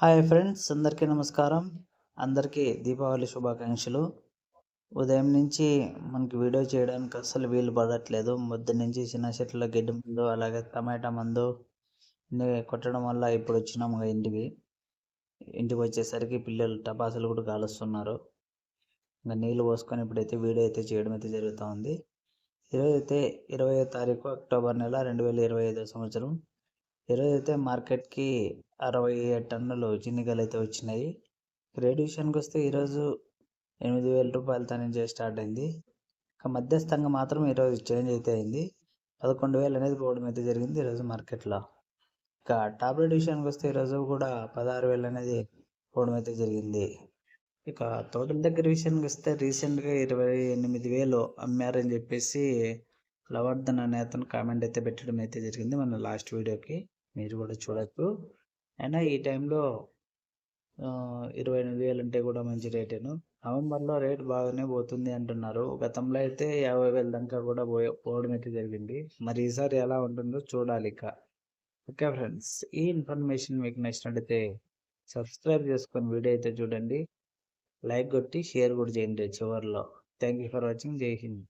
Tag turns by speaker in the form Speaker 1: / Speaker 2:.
Speaker 1: Hi friends అందరికీ నమస్కారం. అందరికీ దీపావళి శుభాకాంక్షలు. ఉదయం నుంచి మనకి వీడియో చేయడానికి అసలు వీలు పడట్లేదు. మొద్దు నుంచి చిన్న చెట్ల గడ్డి మందు అలాగే టమాటా మందు కొట్టడం వల్ల ఇప్పుడు వచ్చినాము ఇంటికి. ఇంటికి వచ్చేసరికి పిల్లలు టపాసులు కూడా కాలుస్తున్నారు. ఇంకా నీళ్ళు పోసుకొని ఇప్పుడైతే వీడియో అయితే చేయడం అయితే జరుగుతూ ఉంది. ఈరోజు అయితే ఇరవై తారీఖు అక్టోబర్ నెల రెండు వేల ఇరవై ఐదో సంవత్సరం. ఈరోజు అయితే మార్కెట్కి అరవై టన్నులు చిన్నికలు అయితే వచ్చినాయి. రేట్ విషయానికి వస్తే ఈరోజు ఎనిమిది వేల రూపాయలతో నుంచి స్టార్ట్ అయింది. ఒక మధ్యస్థంగా మాత్రం ఈరోజు చేంజ్ అయితే అయింది. పదకొండు వేలు అనేది పోవడం అయితే జరిగింది ఈరోజు మార్కెట్లో. ఇక టాబ్లెట్ విషయానికి వస్తే ఈరోజు కూడా పదహారు వేలు అనేది పోవడం అయితే జరిగింది. ఇక తోటల దగ్గర విషయానికి వస్తే రీసెంట్గా ఇరవై ఎనిమిది వేలు అమ్మారని చెప్పేసి లవర్ధన్ అనే అతను కామెంట్ అయితే పెట్టడం అయితే జరిగింది మన లాస్ట్ వీడియోకి. మీరు కూడా చూడొచ్చు. అయినా ఈ టైంలో ఇరవై ఎనిమిది వేలు అంటే కూడా మంచి రేటేను. నవంబర్లో రేట్ బాగానే పోతుంది అంటున్నారు. గతంలో అయితే యాభై వేల దాకా కూడా పోయే పోవడం అయితే జరిగింది. మరి ఈసారి ఎలా ఉంటుందో చూడాలి ఇక. ఓకే ఫ్రెండ్స్ ఈ ఇన్ఫర్మేషన్ మీకు నచ్చినట్టయితే సబ్స్క్రైబ్ చేసుకొని వీడియో అయితే చూడండి. లైక్ కొట్టి షేర్ కూడా చేయండి చివరిలో. Thank you for watching. జై హింద్.